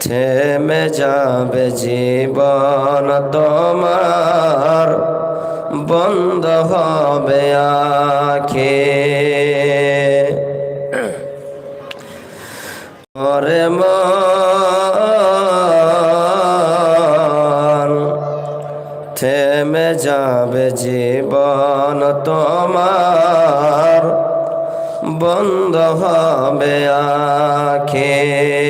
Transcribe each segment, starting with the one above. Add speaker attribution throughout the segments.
Speaker 1: থেমে যাবে জীবন তোমার। বন্ধ হবে আখে। মন, থেমে যাবে জীবন তোমার। বন্ধ হবে আখে।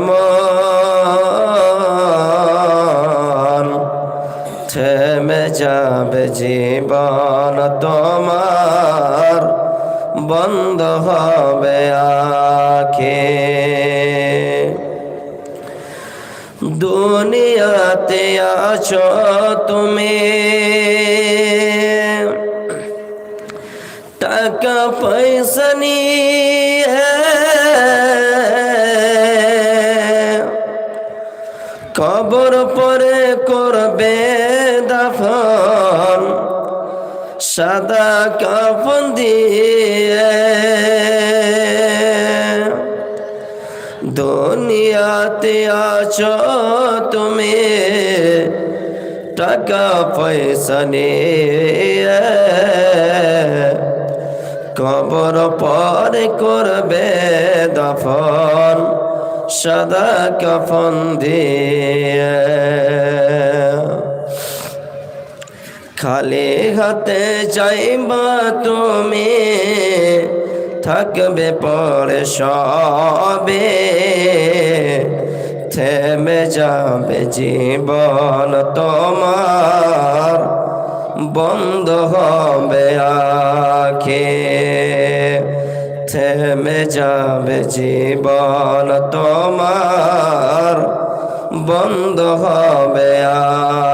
Speaker 1: জীবন তোমার বন্ধ হবে আখে। দুনিয়াতে আছো তুমি। টাকা পয়সা কবর পরে করবে দাফন। সাদা কাফন দিয়ে দুনিয়াতে আছো তুমি, টাকা পয়সা নিয়ে কবর পর করবে দফন, সাদা কফন দিয়ে। খালি হাতে যাইবা তুমি, থাকবে পরে সবে, থেমে যাবে জীবন তোমার, বন্ধ হবে আখে, থেমে যাবে জীবন তোমার, বন্ধ হবে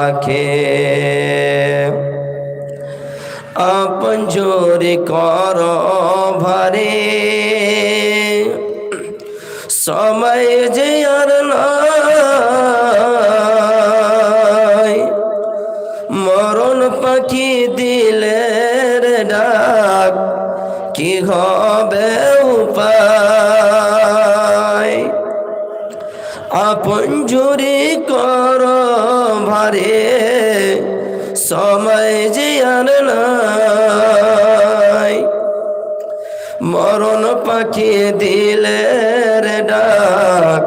Speaker 1: আখে। আপন জোরে কর ভারে। সময় যে আর মরণ পাখি দিলের ডাক কি হবে উপায়? আপন জুরি কর ভারে। সময় যে আর নাই। মরণ পাখি দিলের ডাক,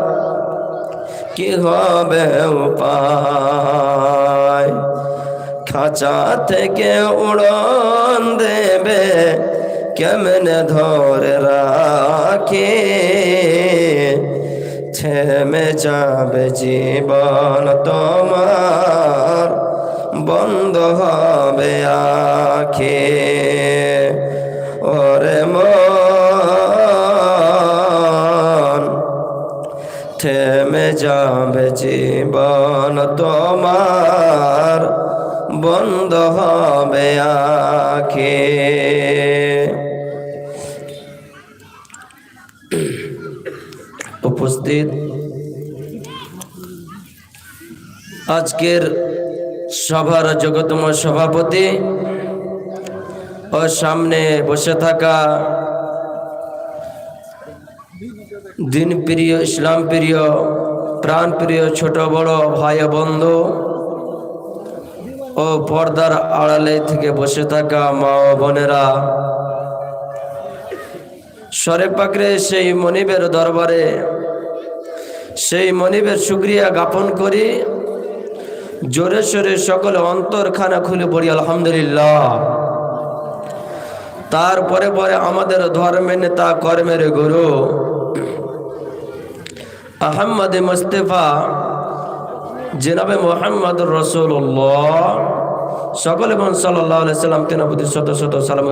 Speaker 1: কি হবে উপায়? খাঁচা থেকে উড়ন দেবে, কেমনে ধরে রাখে? থেমে যাবে জীবন তোমার। বন্ধ হবে আখে। ওরে মন থেমে যাবে জীবন তোমার। বন্ধ হবে আখে। উপস্থিত। আজকের সভার জগতম সভাপতি ও সামনে বসে থাকা দিন প্রিয় ইসলাম প্রিয় প্রাণ প্রিয় ছোট বড় ভাই বন্ধু ও পর্দার আড়ালে থেকে বসে থাকা মা ও বোনেরা সরে পাকড়ে সেই মনিবের দরবারে সেই মনিবের সুক্রিয়া জ্ঞাপন করি। জোরে সোরে সকলে অন্তরখানা খুলে পড়ি, আলহামদুলিল্লাহ। তারপরে পরে আমাদের ধর্মের নেতা, কর্মের গুরু, আহম্মদ মুস্তেফা, জেনাবে মোহাম্মদ রসুল্লাহ সকলে সাল্লাহ সাল্লাম তেনা শত শত সালাম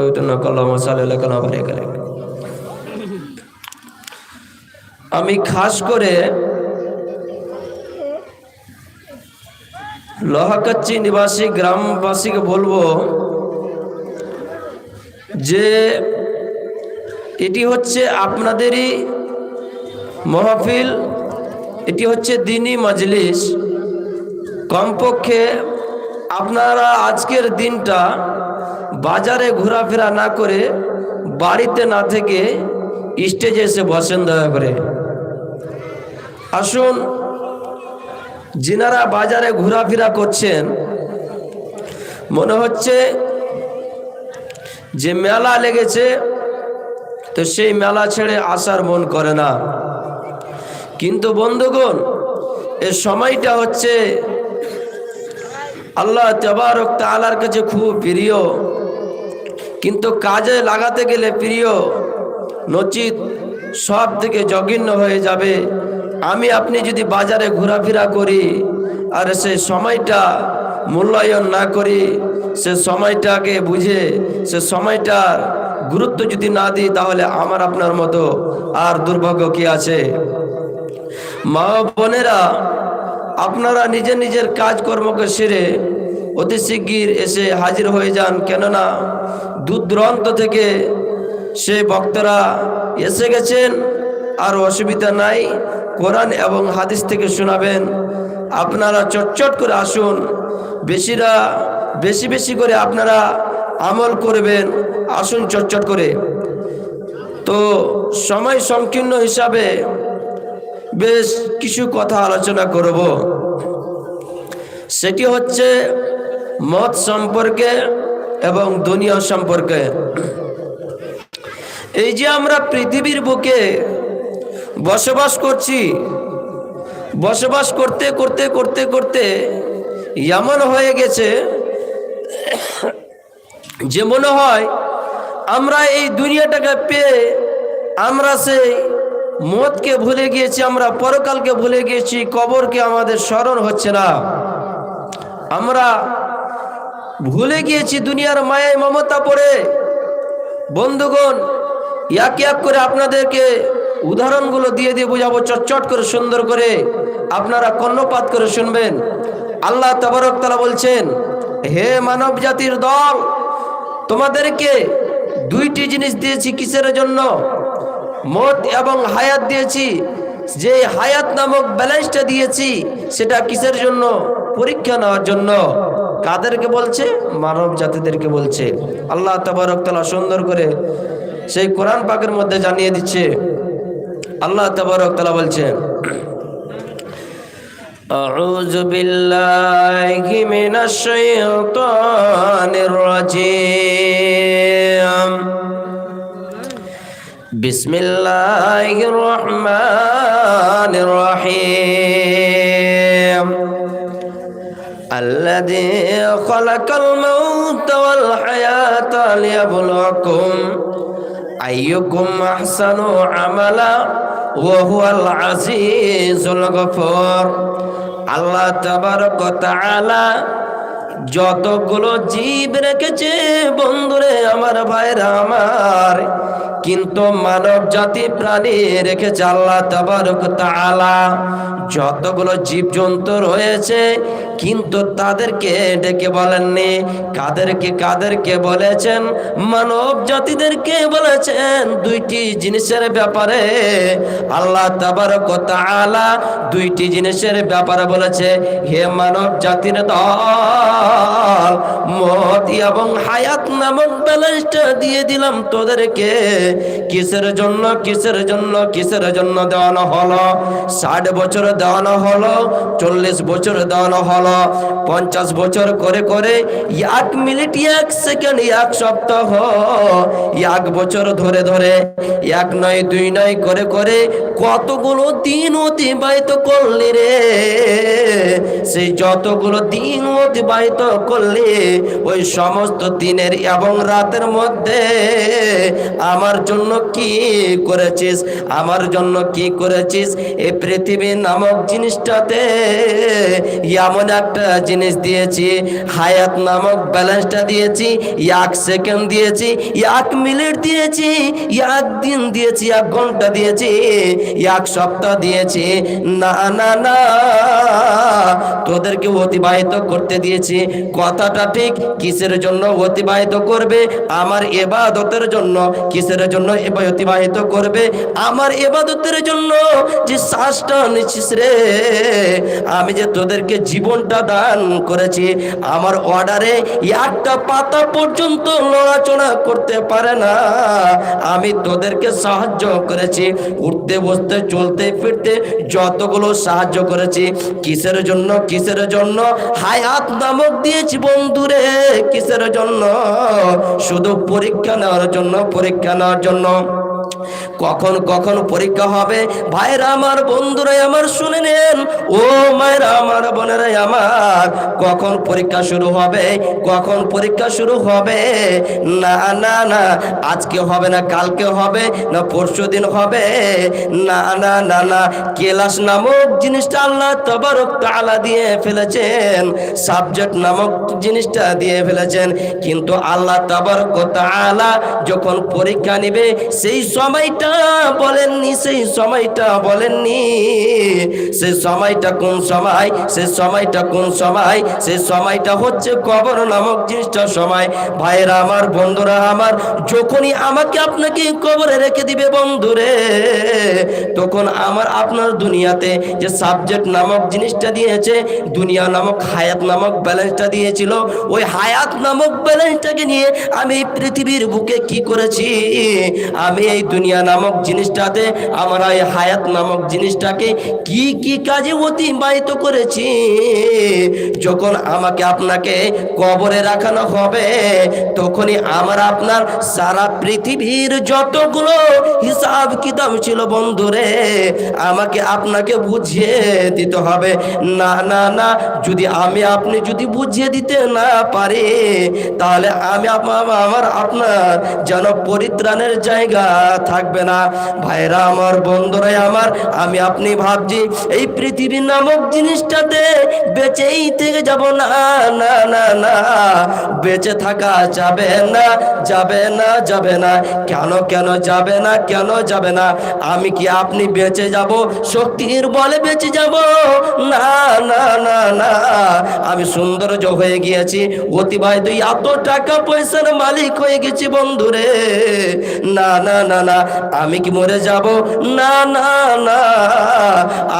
Speaker 1: আমি খাস করে লোহাকাচ্চি নিবাসী গ্রামবাসীকে বলব যে এটি হচ্ছে আপনাদেরই মহফিল, এটি হচ্ছে দিনই মজলিস। কমপক্ষে আপনারা আজকের দিনটা বাজারে ঘোরাফেরা না করে বাড়িতে না থেকে স্টেজে এসে বসেন দয়া করে। আসুন যিনারা বাজারে ঘোরাফেরা করছেন, মনে হচ্ছে যে মেলা লেগেছে, তো সেই মেলা ছেড়ে আসার মন করে না। কিন্তু বন্ধুগণ, এ সময়টা হচ্ছে আল্লাহ তেবারক তালার কাছে খুব প্রিয়। কিন্তু কাজে লাগাতে গেলে প্রিয়, নচিত সব থেকে জঘন্য হয়ে যাবে। আমি আপনি যদি বাজারে ঘোরাফেরা করি আর সে সময়টা মূল্যায়ন না করি, সে সময়টাকে বুঝে, সে সময়টার গুরুত্ব যদি না দিই, তাহলে আমার আপনার মতো আর দুর্ভাগ্য কি আছে? মা বোনেরা, আপনারা নিজের নিজের কাজকর্মকে সেরে অতি শিগগির এসে হাজির হয়ে যান। কেননা দূর দূরান্ত থেকে সে ভক্তরা এসে গেছেন, আর অসুবিধা নাই। কোরআন এবং হাদিস থেকে শোনাবেন। আপনারা চটচট করে আসুন। বেশিরা, বেশি বেশি করে আপনারা আমল করবেন। আসুন চটচট করে। তো সময় সংকীর্ণ হিসাবে বেশ কিছু কথা আলোচনা করব। সেটি হচ্ছে মত সম্পর্কে এবং দুনিয়া সম্পর্কে। এই যে আমরা পৃথিবীর বুকে বসবাস করছি। বসবাস করতে করতে করতে করতে এমন হয়ে গেছে। যে মনে হয়, আমরা এই দুনিয়াটাকে পেয়ে আমরা সেই মতকে ভুলে গিয়েছি, আমরা পরকালকে ভুলে গিয়েছি, কবরকে আমাদের স্মরণ হচ্ছে না। আমরা ভুলে গিয়েছি দুনিয়ার মায়ায় মমতা পড়ে। বন্ধুগণ এক এক করে আপনাদেরকে উদাহরণগুলো দিয়ে দিয়ে বোঝাবো, চটচট করে, সুন্দর করে। আপনারা কর্ণপাত করে শুনবেন। আল্লাহ তবরকতলা বলছেন, হে মানব জাতির দল, তোমাদেরকে দুইটি জিনিস দিয়েছি কিসের জন্য? মত এবং হায়াত দিয়েছি। যে হায়াত নামক ব্যালেন্সটা দিয়েছি, সেটা কিসের জন্য? পরীক্ষা নেওয়ার জন্য। কাদেরকে বলছে? মানব জাতিদেরকে বলছে। আল্লাহ তবরকতলা সুন্দর করে সেই কোরআন পাকের মধ্যে জানিয়ে দিচ্ছে আল্লাহ তবরকতলা বলছে أعوذ بالله من الشيطان الرجيم بسم الله الرحمن الرحيم الذي خلق الموت والحياة আইয়ুকুম আহসানু আমালা ওয়া হুয়াল আজিজুল গফুর। আল্লাহ তাবারক তাআলা যতগুলো জীব রেখেছে, বন্ধুরে, আমার ভাইরা, আমার, কিন্তু মানব জাতি প্রাণী রেখেছে আল্লাহ তাবারক তাআলা। যতগুলো জীব জন্তু রয়েছে কিন্তু তাদেরকে ডেকে বলেননি। কাদেরকে কাদেরকে বলেছেন? মানব জাতিদেরকে বলেছেন দুইটি জিনিসের ব্যাপারে। আল্লাহ তাবার কথা তাআলা দুইটি জিনিসের ব্যাপারে বলেছে, হে মানব জাতির দল, মত এবং হায়াত নামক ব্যালেন্সটা দিয়ে দিলাম তোদেরকে। কিসের জন্য কিসের জন্য কিসের জন্য দেওয়ানো হলো? ষাট বছর দেওয়ানো হলো, চল্লিশ বছর দেওয়ানো হলো পঞ্চাশ বছর করে করে এক মিনিট, এক সেকেন্ড, এক সপ্তাহ। এক বছর ধরে ধরে, এক নয়, দুই নয় করে করে কতগুলো দিন অতিবাহিত করলি রে? সেই যতগুলো দিন অতিবাহিত করলি, ওই সমস্ত দিনের এবং রাতের মধ্যে আমার জন্য কি করেছিস? আমার জন্য কি করেছিস? এই পৃথিবী নামক জিনিসটাতে এমন একটা জিনিস দিয়েছি, হায়াত নামক ব্যালেন্সটা দিয়েছি, এক সেকেন্ড দিয়েছি, এক মিনিট দিয়েছি, এক দিন দিয়েছি, এক ঘণ্টা দিয়েছি, এক সপ্তাহ দিয়েছি। না না না, তোদেরকে অতিবাহিত করতে দিয়েছি। কথাটা ঠিক কিসের জন্য অতিবাহিত করবে? আমার এবাদতের জন্য কিসের জন্য অতিবাহিত করবে? আমার এবাদতের জন্য যে শ্বাসটা নিচ্ছিস রে, আমি যে তোদেরকে জীবনটা দান করেছি। আমার অর্ডারে একটা পাতা পর্যন্ত নড়াচড়া করতে পারে না। আমি তোদেরকে সাহায্য করেছি। উঠতে, বসতে, চলতে, ফিরতে যতগুলো সাহায্য করেছি। কিসের জন্য কিসের জন্য? হায়াত নামক দিয়েছি বন্ধুরে, কিসের জন্য? শুধু পরীক্ষা নেওয়ার জন্য, পরীক্ষা নেওয়ার জন্য। কখন কখন পরীক্ষা হবে? ভাইরা আমার বন্ধুরা আমার শুনে নেন। ও মায়েরা আমার বোনেরা আমার, কখন পরীক্ষা শুরু হবে? কখন পরীক্ষা শুরু হবে? না না না, আজকে হবে না, কালকে হবে না, পরশু দিন হবে? না না না না, কেলাস নামক জিনিসটা আল্লাহ তবারক তাআলা দিয়ে ফেলেছেন, সাবজেক্ট নামক জিনিসটা দিয়ে ফেলেছেন, কিন্তু আল্লাহ তবারক তাআলা যখন পরীক্ষা নিবে, সেই সময়টা বলেননি, সেই সময়টা বলেননি। সেই সময়টা কোন সময়? সেই সময়টা কোন সময়? সেই সময়টা হচ্ছে কবর নামক জিনিসটা সময়। ভাইরা আমার, বন্ধুরা আমার, যখনই আমাকে আপনাকে কবরে রেখে দিবে বন্ধুরে, তখন আমার আপনার দুনিয়াতে যে সাবজেক্ট নামক জিনিসটা দিয়েছে, দুনিয়া নামক হায়াত নামক ব্যালেন্সটা দিয়েছিল, ওই হায়াত নামক ব্যালেন্সটাকে নিয়ে আমি এই পৃথিবীর বুকে কি করেছি? আমি এই দুনিয়া নামক জিনিসটাতে, আমার এই হায়াত নামক জিনিসটাকে কি কি কাজে অতিবাহিত করেছি? যখন আমাকে আপনাকে কবরে রাখানো হবে, তখনই আমার আপনার সারা পৃথিবীর যতগুলো হিসাব কিতাব ছিল বন্ধুরে আমাকে আপনাকে বুঝিয়ে দিতে হবে। না না না, যদি আমি আপনি যদি বুঝিয়ে দিতে না পারি, তাহলে আমি আমার আপনার যেন পরিত্রাণের জায়গা থাকবে না। ভাইরা আমার, বন্ধুরাই আমার, আমি আপনি ভাবছি, এই পৃথিবী নামক জিনিসটাতে বেঁচেই থেকে যাব না না না না। বেঁচে থাকা যাবে না যাবে না যাবে না। কেন কেন যাবে না, কেন যাবে না? আমি কি আপনি বেঁচে যাব? শক্তির বলে বেঁচে যাব? না না না না। আমি সৌন্দর্য হয়ে গিয়েছি। অতিবাহিত, এত টাকা পয়সার মালিক হয়ে গেছি বন্ধুরে। না না না না। আমি কি মরে যাব? না না না।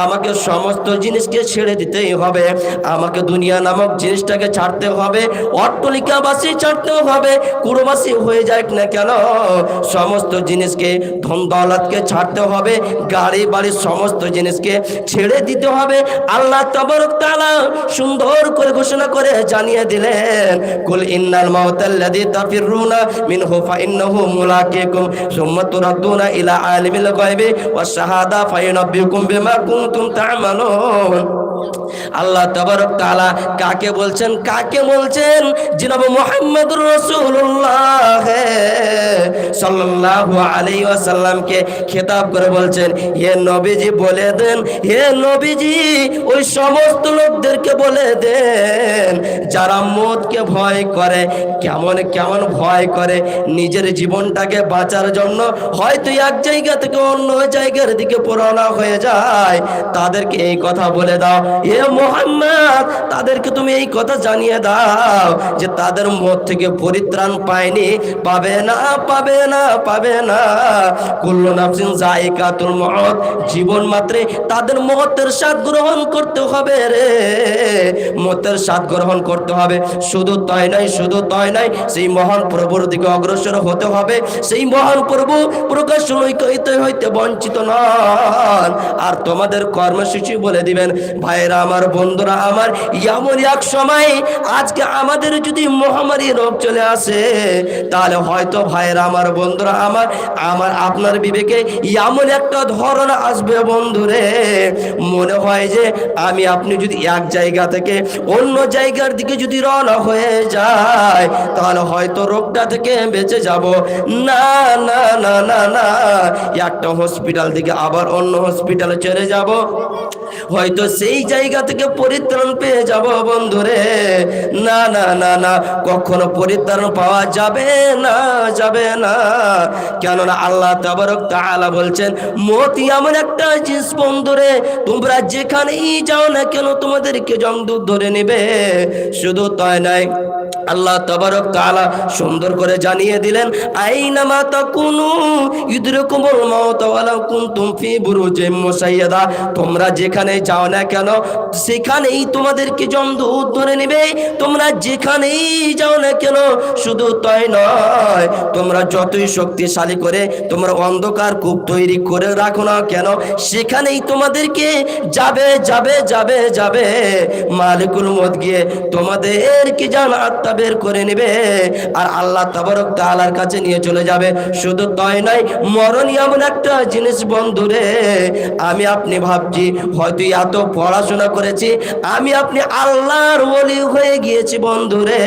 Speaker 1: আমাকে সমস্ত জিনিসকে ছেড়ে দিতেই হবে। আমাকে দুনিয়া নামক জিনিসটাকে ছাড়তে হবে। অট্টলিকাবাসী ছাড়তে হবে। কুড়োবাসী হয়ে যাক না কেন? সমস্ত জিনিসকে, ধন দৌলতকে ছাড়তে হবে। গাড়ি বাড়ির সমস্ত জিনিসকে ছেড়ে দিতে হবে। আল্লাহ তবরক তাআলা সুন্দর করে ঘোষণা করে জানিয়ে দিলেন, কুল ইন্নাল মাউতাল্লাযী তাফিরুনা মিনহু ফাইন্নাহু মুলাকিকুম সুম্মা তুরাদ্দুনা ইলা আলিমিল গায়বি ওয়াশ শাহাদা ফায়ুনাব্বিউকুম বিমা কুনতুম তা'মালুন। আল্লাহ তাবারক তাআলা কাকে বলছেন? কাকে বলছেন? জনাব মুহাম্মদুর রাসূলুল্লাহ। সাল্লাল্লাহু আলাইহি ওয়াসাল্লামকে খেতাব করে বলছেন, হে নবীজি, বলে দেন, হে নবীজি, ওই সমস্ত লোকদেরকে বলে দেন, যারা মদকে ভয় করে, কেমন কেমন ভয় করে, নিজের জীবনটাকে বাঁচার জন্য হয়তো এক জায়গা থেকে অন্য জায়গার দিকে পুরোনা হয়ে যায়। তাদেরকে এই কথা বলে দাও এ মোহাম্মদ, তাদেরকে তুমি এই কথা জানিয়ে দাও যে তাদের মত থেকে পরিত্রাণ পায়নি। পাবে না পাবে না পাবে না। কুল্লু নাফসিন জায়কাতুল মউত, জীবন মাত্রে তাদের মতের স্বাদ গ্রহণ করতে হবে রে। মতের স্বাদ গ্রহণ করতে হবে। শুধু তাই নাই শুধু তাই নাই সেই মহান প্রভুর দিকে অগ্রসর হতে হবে। সেই মহান প্রভু প্রকাশ হইতে হইতে বঞ্চিত নন। আর তোমাদের কর্মসূচি বলে দিবেন, ভাই ভাইরা আমার বন্ধুরা, আমার এমন এক সময় আজকে আমাদের যদি মহামারী রোগ চলে আসে, তাহলে হয়তো ভাইরা আমার বন্ধুরা, আমার আমার, আপনার বিবেকে এমন একটা ধরন আসবে বন্ধুরে। মনে হয় যে আমি, আপনি যদি এক জায়গা থেকে অন্য জায়গার দিকে যদি রওনা হয়ে যায় তাহলে হয়তো রোগটা থেকে বেঁচে যাব। না না না না না, একটা হসপিটাল থেকে আবার অন্য হসপিটালে চলে যাব। হয়তো সেই জায়গা থেকে পরিত্রাণ পেয়ে যাব বন্ধুরে। না না না না, কখনো পরিত্রাণ পাওয়া যাবে না যাবে না। কেননা আল্লাহ তাবারক তাআলা বলছেন, মতি এমন একটা জিনিস বন্ধুরে, তোমরা যেখানেই যাও না কেন তোমাদেরকে জমদূত ধরে নেবে। শুধু তাই নাই আল্লাহ তাবারক তাআলা সুন্দর করে জানিয়ে দিলেন আইনামা তাকুনু ইদরকুমুল মাউত ওয়ালাউ কুনতুম ফি বুরুজিম মুসাইয়াদা। তোমরা যেখানে যাও না কেন, সেখানেই তোমাদেরকে জমদূত ধরে নেবে। তোমরা যেখানেই যাও না কেন, শুধু তাই নয়, তোমরা যতই শক্তিশালী করে, তোমরা অন্ধকার কূপ তৈরি করে রাখো না কেন, সেখানেই তোমাদেরকে যাবে যাবে যাবে যাবে। মালিকুল মত গিয়ে তোমাদেরকে জান আত্মা বের করে নেবে আর আল্লাহ তাবারক তালার কাছে নিয়ে চলে যাবে। শুধু তাই নয় মরণ এমন একটা জিনিস বন্ধুরে, আমি আপনি ভাবছি হয়তো এত পড়াশোনা করেছি, আমি আপনি আল্লাহর ওলি হয়ে গিয়েছি বন্ধুরে।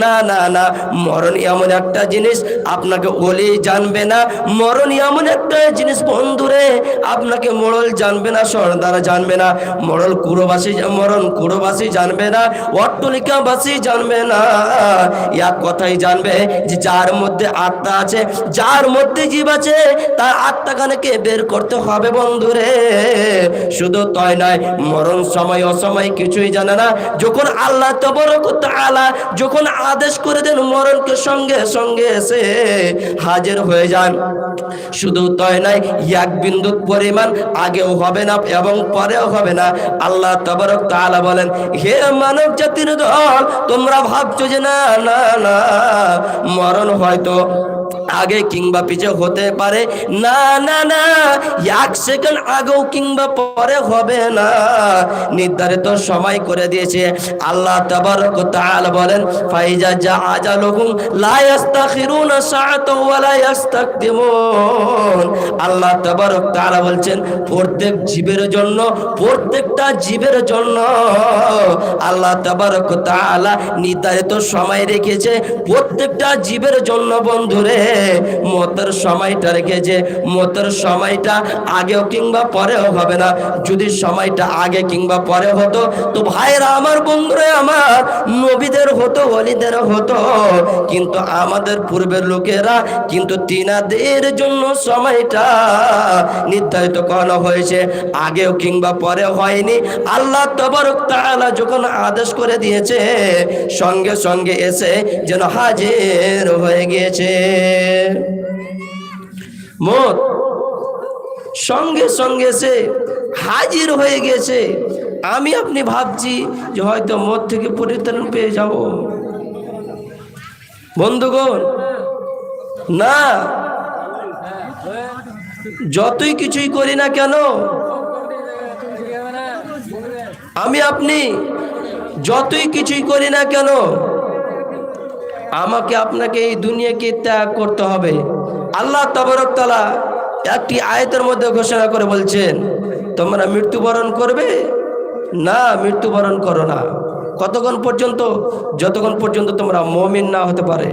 Speaker 1: না না না মরণ এমন একটা জিনিস, আপনাকে ওলি জানবে না মরণ এমন একটা জিনিস বন্ধুরে, আপনাকে মোড়ল জানবে না, সর্দার জানবে না, মোড়ল কুরবাসী, মরণ কুরবাসী জানবে না, অট্টলিকাবাসী জানবে না। এক কথাই জানবে যে যার মধ্যে আত্মা আছে, যার মধ্যে জীব আছে, তার আত্মাখানেকে বের করতে হবে বন্ধুরে। শুধু তাই নয়, মরণ সময়, অসময় কিছুই জানে না। যখন আল্লাহ তবরক তাআলা যখন আদেশ করে দেন মরণকে সঙ্গে সঙ্গে এসে হাজির হয়ে যান। শুধু তাই নয়, এক বিন্দু পরিমাণ আগেও হবে না এবং পরেও হবে না। আল্লাহ তবরক তাআলা বলেন, হে মানব জাতির দল, তোমরা ভাবছ যে না না না, মরণ হয়তো আগে কিংবা পিছে হতে পারে। না না না, এক সেকেন্ড আগেও কিংবা পরে হবে না। নির্ধারিত সময় করে দিয়েছে। আল্লাহ তাবারক তাআলা বলেন, ফাইজা যা আজালুহুম লা ইস্তাখিরুনা সাআতা ওয়া লা ইস্তাকদিমুন আল্লাহ তাবারক তাআলা বলছেন, প্রত্যেক জীবের জন্য, প্রত্যেকটা জীবের জন্য আল্লাহ তাবারক তাআলা নির্ধারিত সময় রেখেছে প্রত্যেকটা জীবের জন্য বন্ধুরে। মতের সময়টা রেখেছে। মতের সময়টা আগেও কিংবা পরেও হবে না। যদি সময়টা আগে কিংবা পরে হতো, তো ভাইরা আমার আমার নবীদের হতো অলিদের হতো। কিন্তু আমাদের পূর্বের লোকেরা কিন্তু তিনাদের জন্য সময়টা নির্ধারিত করানো হয়েছে। আগেও কিংবা পরে হয়নি। আল্লাহ তবরক যখন আদেশ করে দিয়েছে, সঙ্গে সঙ্গে এসে যেন হাজির হয়ে গিয়েছে। মত সঙ্গে সঙ্গে সে হাজির হয়ে গেছে। আমি আপনি ভাবছি যে হয়তো মদ থেকে পরিত্রাণ পেয়ে যাব। বন্ধুগণ, না, যতই কিছুই করি না কেন, আমি আপনি যতই কিছুই করি না কেন আমাকে আপনাকে এই দুনিয়াকে ত্যাগ করতে হবে। আল্লাহ তবরক তালা একটি আয়তের মধ্যে ঘোষণা করে বলছেন, তোমরা মৃত্যুবরণ করবে? না, মৃত্যুবরণ করো না। কতক্ষণ পর্যন্ত? যতক্ষণ পর্যন্ত তোমরা মমিন না হতে পারে,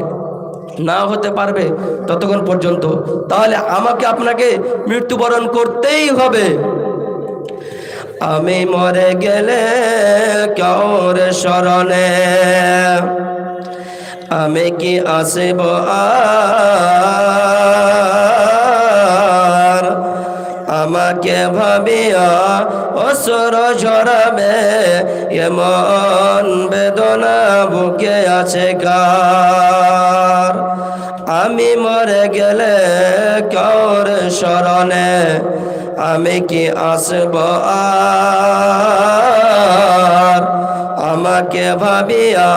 Speaker 1: না হতে পারবে, ততক্ষণ পর্যন্ত। তাহলে আমাকে আপনাকে মৃত্যুবরণ করতেই হবে। আমি মরে গেলে কেউর স্মরণে আমি কি আসব আমাকে ভাবিয়া অসর ঝরাবে এমন বেদনা বুকে আছে কার। আমি মরে গেলে কর স্মরণে আমি কি আসব আমাকে ভাবিয়া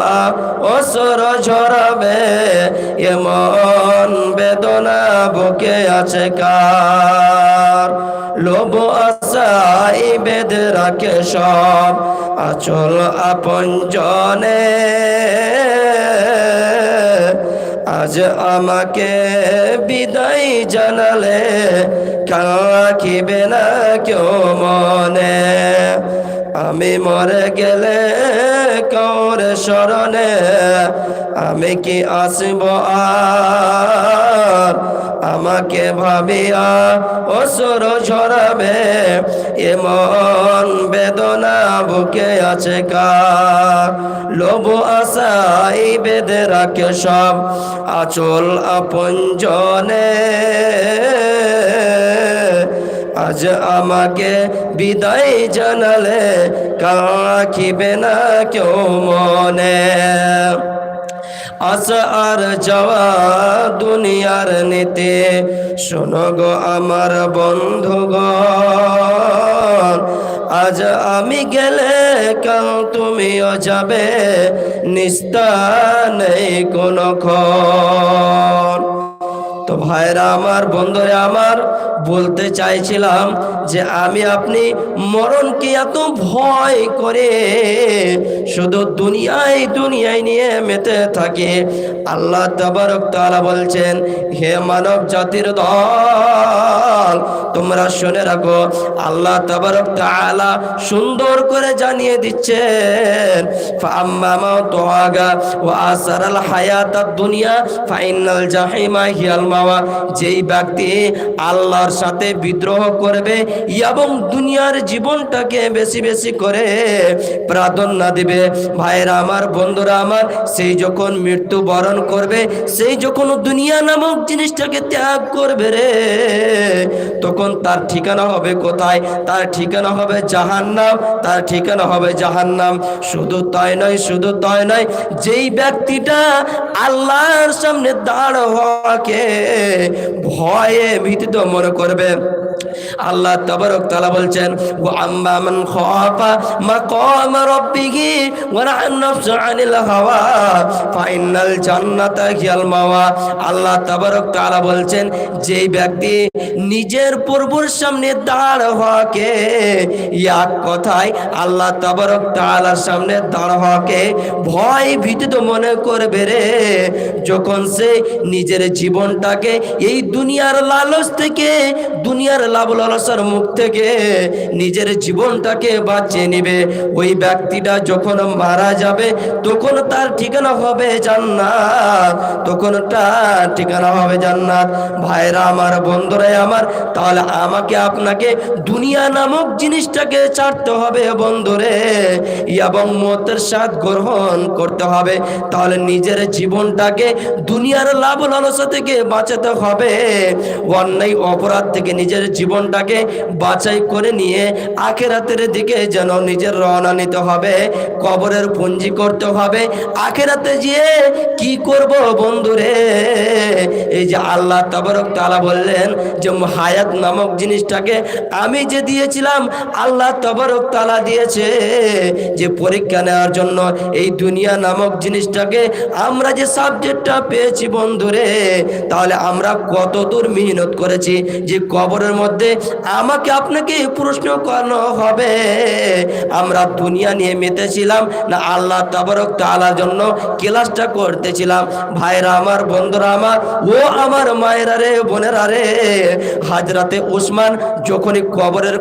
Speaker 1: অসর ঝরাবে, এমন বেদনা বুকে আছে কার? লোভ আশাই বেদ রাখে সব। আচল আপন জনে আজ আমাকে বিদায় জানালে কাকিবে না কেউ মনে। আমি মরে গেলে কৌর স্মরণে আমি কি আসব আর? আমাকে ভাবিয়া অসুর ঝরাবে, এমন বেদনা বুকে আছে কার? লোভ আশাই বেদে রাখে সব আচল আপন জনে আজ আমাকে বিদায় জানালে কাখিবে না কেউ মনে। আশা আর যাওয়া দুনিয়ার নীতি, শোনো গো আমার বন্ধুগণ, আজ আমি গেলে কাল তুমিও যাবে নিস্তা নেই কোনো ক্ষণ। তো ভাইরা আমার, বন্ধুরে আমার বলতে চাইছিলাম যে আমি আপনি মরণকে এত ভয় করে শুধু দুনিয়ায় দুনিয়ায় নিয়ে মেতে থাকে। আল্লাহ তাবারক তাআলা বলছেন, হে মানব জাতির দল, তোমরা শুনে রাখো, আল্লাহ তাবারক তাআলা সুন্দর করে জানিয়ে দিচ্ছেন ফাম্মা মা তোয়াগা ওয়া আসারাল হায়াতাদ দুনিয়া ফাইনাল জাহিমা হিয়াল মাওয়া। যেই ব্যক্তি আল্লাহর সাথে বিদ্রোহ করবে এবং দুনিয়ার জীবনটাকে বেশি বেশি করে প্রাধান্য দিবে। ভাইরা আমার, বন্ধুরা আমার, সেই যখন মৃত্যু বরণ করবে, সেই যখন দুনিয়া নামক জিনিসটাকে ত্যাগ করবে রে, তখন তার ঠিকানা হবে কোথায়? তার ঠিকানা হবে জাহান্নাম, তার ঠিকানা হবে জাহান্নাম। শুধু তাই নয়, শুধু তাই নয়, যেই ব্যক্তিটা আল্লাহর সামনে দাঁড় হওয়াকে ভয়ে ভীতিত মনে করবে। আল্লাহ তাবারক তাআলা বলছেন, ওয়া আম্মা মান খাফা মাকাম রাব্বিহি ওয়া নাফসা আনিল হাওয়া ফাইনাল জান্নাতা হিয়াল মাওয়া। আল্লাহ তাবারক তাআলা বলছেন, যেই ব্যক্তি নিজের প্রভুর সামনে দাঁড় হওয়াকে এক কথায় আল্লাহ তাবারক তাআলার সামনে দাঁড় হওয়াকে ভয় ভীতিত মনে করবে রে। যখন সে নিজের জীবনটাকে এই দুনিয়ার লালচ থেকে দুনিয়ার লাভ লালসার মুখ থেকে নিজের জীবনটাকে বাঁচিয়ে নেবে। ওই ব্যক্তিটা যখন মারা যাবে, তখন তার ঠিকানা হবে জান্নাত। তখন তার ঠিকানা হবে জান্নাত। ভাইরা আমার, বন্ধুরাই আমার, তাহলে আমাকে আপনাকে দুনিয়া নামক জিনিসটাকে ছাড়তে হবে বন্ধুরে। এবং মতের স্বাদ গ্রহণ করতে হবে। তাহলে নিজের জীবনটাকে দুনিয়ার লাভ লালসা থেকে বাঁচাতে হবে। অন্যায় অপরাধ থেকে নিজের জীবনটাকে বাছাই করে নিয়ে আখেরাতের দিকে যেন নিজের রওনা নিতে হবে, কবরের পুঞ্জি করতে হবে। আখেরাতে গিয়ে কি করব বন্ধুরে? এই যে আল্লাহ তাবারক তাআলা বললেন যে হায়াত নামক জিনিসটাকে আমি যে দিয়েছিলাম, আল্লাহ তাবারক তাআলা দিয়েছে যে পরীক্ষা নেওয়ার জন্য। এই দুনিয়া নামক জিনিসটাকে আমরা যে সাবজেক্টটা পেয়েছি বন্ধুরে, তাহলে আমরা কত দূর মেহনত করেছি যে কবরের মধ্যে আমাকে আপনাকে প্রশ্ন করানো হবে। আমরা দুনিয়া নিয়ে মেতেছিলাম, না আল্লাহ তাবারক তালার জন্য ক্লাসটা করতেছিলাম। ভাইরা আমার, বন্ধুরা আমার, ও আমার মায়েরা রে, বোনেরা রে, হাজরাতে ওসমান যখনই কবরের